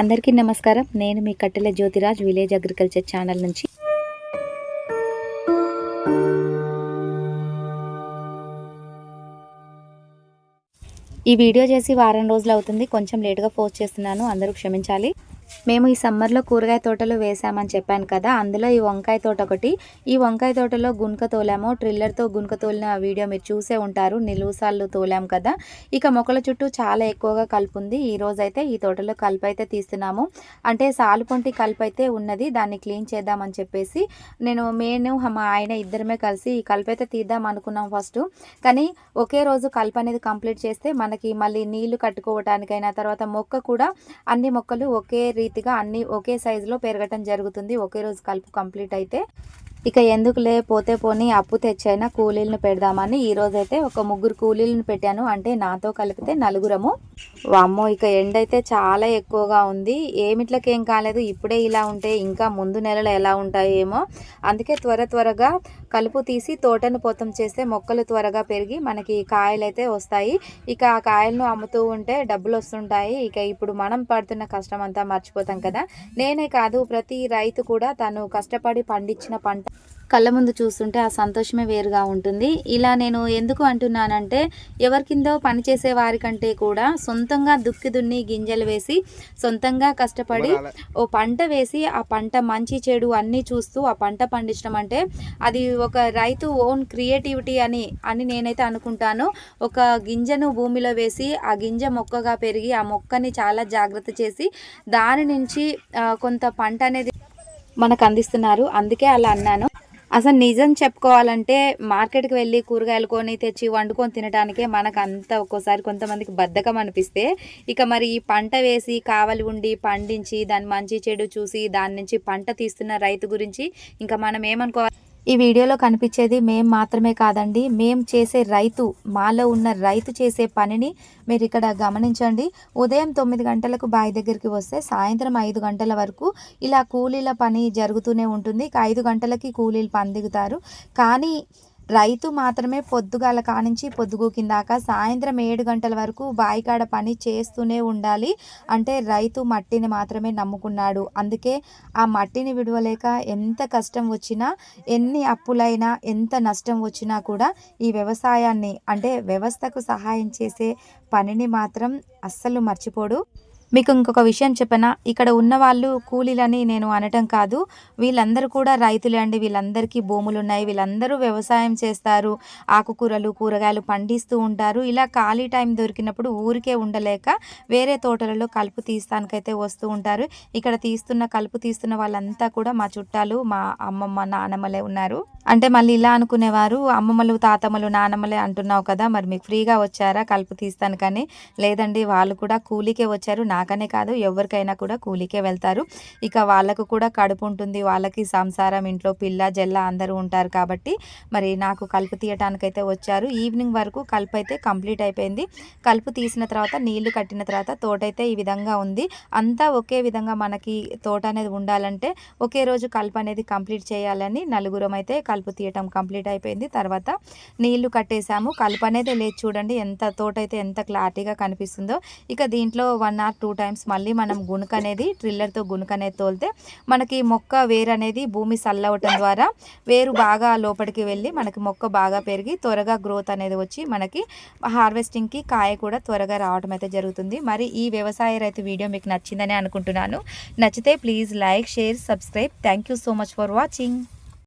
అందరికీ నమస్కారం. నేను మీ కట్టెల జ్యోతిరాజ్ విలేజ్ అగ్రికల్చర్ ఛానల్ నుంచి. ఈ వీడియో చేసి వారం రోజులు అవుతుంది. కొంచెం లేటుగా పోస్ట్ చేస్తున్నాను. అందరూ క్షమించాలి. మేము ఈ సమ్మర్లో కూరగాయ తోటలు వేసామని చెప్పాను కదా అందులో ఈ వంకాయ తోట ఒకటి. ఈ వంకాయ తోటలో గునుక తోలాము ట్రిల్లర్తో గునుక తోలిన వీడియో మీరు చూసే ఉంటారు నిలువుసార్లు తోలాం కదా. ఇక మొక్కల చుట్టూ చాలా ఎక్కువగా కలుపు ఉంది ఈ అయితే ఈ తోటలో కలుపు అయితే తీస్తున్నాము. అంటే సాలుపొంటి కలుపు అయితే ఉన్నది దాన్ని క్లీన్ చేద్దామని చెప్పేసి. నేను నేను మా ఆయన ఇద్దరమే కలిసి ఈ కలుపు అయితే తీద్దాం అనుకున్నాం ఫస్ట్. కానీ ఒకే రోజు కలుపు అనేది కంప్లీట్ చేస్తే మనకి మళ్ళీ నీళ్ళు కట్టుకోవటానికైనా తర్వాత మొక్క కూడా అన్ని మొక్కలు ఒకే రీతిగా అన్ని ఒకే సైజులో పెరగటం జరుగుతుంది. ఒకే రోజు కలుపు కంప్లీట్ అయితే ఇక ఎందుకులే పోతే పోనీ అప్పు తెచ్చైనా కూలీలను పెడదామని ఈ రోజైతే ఒక ముగ్గురు కూలీలను పెట్టాను. అంటే నాతో కలిపితే నలుగురము. వామ్మో ఇక ఎండ అయితే చాలా ఎక్కువగా ఉంది. ఏమిట్లకేం ఏం కాలేదు ఇప్పుడే ఇలా ఉంటే ఇంకా ముందు నెలలు ఎలా ఉంటాయో ఏమో అందుకే త్వర త్వరగా కలుపు తీసి తోటను పొతం చేస్తే మొక్కలు త్వరగా పెరిగి మనకి కాయలైతే వస్తాయి. ఇక ఆ కాయలను అమ్ముతూ ఉంటే డబ్బులు వస్తుంటాయి ఇక ఇప్పుడు మనం పడుతున్న కష్టం అంతా మర్చిపోతాం కదా. నేనే కాదు ప్రతి రైతు కూడా తను కష్టపడి పండించిన పంట కళ్ళ ముందు చూస్తుంటే ఆ సంతోషమే వేరుగా ఉంటుంది. ఇలా నేను ఎందుకు అంటున్నానంటే ఎవరి కిందో పనిచేసే వారికంటే కూడా సొంతంగా దుక్కి దున్ని గింజలు వేసి సొంతంగా కష్టపడి ఓ పంట వేసి ఆ పంట మంచి చెడు అన్నీ చూస్తూ ఆ పంట పండించడం అంటే అది ఒక రైతు ఓన్ క్రియేటివిటీ అని అని నేనైతే అనుకుంటాను. ఒక గింజను భూమిలో వేసి ఆ గింజ మొక్కగా పెరిగి ఆ మొక్కని చాలా జాగ్రత్త చేసి దాని నుంచి కొంత పంట అనేది మనకు అందిస్తున్నారు. అందుకే అలా అన్నాను. అసలు నిజం చెప్పుకోవాలంటే మార్కెట్కి వెళ్ళి కూరగాయలు కొని తెచ్చి వండుకొని తినడానికే మనకు అంత ఒక్కోసారి కొంతమందికి బద్ధకం అనిపిస్తే ఇక మరి ఈ పంట వేసి కావలి ఉండి పండించి దాని మంచి చెడు చూసి దాని నుంచి పంట తీస్తున్న రైతు గురించి ఇంకా మనం ఏమనుకోవాలి? ఈ వీడియోలో కనిపించేది మేం మాత్రమే కాదండి. మేం చేసే రైతు మాలో ఉన్న రైతు చేసే పనిని మీరు ఇక్కడ గమనించండి. ఉదయం తొమ్మిది గంటలకు బావి దగ్గరికి వస్తే సాయంత్రం ఐదు గంటల వరకు ఇలా కూలీల పని జరుగుతూనే ఉంటుంది. ఐదు గంటలకి కూలీలు పని దిగుతారు కానీ రైతు మాత్రమే పొద్దుగాల కానించి పొద్దుగూకిందాక సాయంత్రం ఏడు గంటల వరకు బాయికాడ పని చేస్తూనే ఉండాలి. అంటే రైతు మట్టిని మాత్రమే నమ్ముకున్నాడు. అందుకే ఆ మట్టిని విడవలేక ఎంత కష్టం వచ్చినా ఎన్ని అప్పులైనా ఎంత నష్టం వచ్చినా కూడా ఈ వ్యవసాయాన్ని అంటే వ్యవస్థకు సహాయం చేసే పనిని మాత్రం అస్సలు మర్చిపోడు. మీకు ఇంకొక విషయం చెప్పనా? ఇక్కడ ఉన్న వాళ్ళు కూలీలని నేను అనటం కాదు. వీళ్ళందరూ కూడా రైతులే అండి. వీళ్ళందరికీ భూములు ఉన్నాయి. వీళ్ళందరూ వ్యవసాయం చేస్తారు. ఆకుకూరలు కూరగాయలు పండిస్తూ ఉంటారు. ఇలా ఖాళీ టైం దొరికినప్పుడు ఊరికే ఉండలేక వేరే తోటలలో కలుపు తీస్తానికైతే వస్తూ ఉంటారు. ఇక్కడ తీస్తున్న కలుపు తీస్తున్న వాళ్ళంతా కూడా మా చుట్టాలు మా అమ్మమ్మ నానమ్మలే ఉన్నారు. అంటే మళ్ళీ ఇలా అనుకునేవారు అమ్మమ్మలు తాతమ్మలు నానమ్మలే అంటున్నావు కదా మరి మీకు ఫ్రీగా వచ్చారా? కలుపు తీస్తాను కానీ. లేదండి వాళ్ళు కూడా కూలీకే వచ్చారు. నాకనే కాదు ఎవరికైనా కూడా కూలీకే వెళ్తారు. ఇక వాళ్ళకు కూడా కడుపు ఉంటుంది. వాళ్ళకి సంసారం ఇంట్లో పిల్ల జల్ల అందరూ ఉంటారు కాబట్టి మరి నాకు కలుపు తీయటానికైతే వచ్చారు. ఈవినింగ్ వరకు కలుపు అయితే కంప్లీట్ అయిపోయింది. కలుపు తీసిన తర్వాత నీళ్ళు కట్టిన తర్వాత తోట అయితే ఈ విధంగా ఉంది. అంతా ఒకే విధంగా మనకి తోట అనేది ఉండాలంటే ఒకే రోజు కలుపు అనేది కంప్లీట్ చేయాలని నలుగురం అయితే కలుపు తీయటం కంప్లీట్ అయిపోయింది. తర్వాత నీళ్ళు కట్టేసాము కలుపు అనేది లేదు చూడండి ఎంత తోట అయితే ఎంత క్లారిటీగా కనిపిస్తుందో. ఇక దీంట్లో వన్ ఆర్ టూ టైమ్స్ మళ్ళీ మనం గుణక అనేది ట్రిల్లర్తో గుణక అనేది తోలితే మనకి మొక్క వేరు అనేది భూమి సల్లవటం ద్వారా వేరు బాగా లోపలికి వెళ్ళి మనకి మొక్క బాగా పెరిగి త్వరగా గ్రోత్ అనేది వచ్చి మనకి హార్వెస్టింగ్కి కాయ కూడా త్వరగా రావడం అయితే జరుగుతుంది. మరి ఈ వ్యవసాయ రైతు వీడియో మీకు నచ్చిందని అనుకుంటున్నాను. నచ్చితే please like share subscribe thank you so much for watching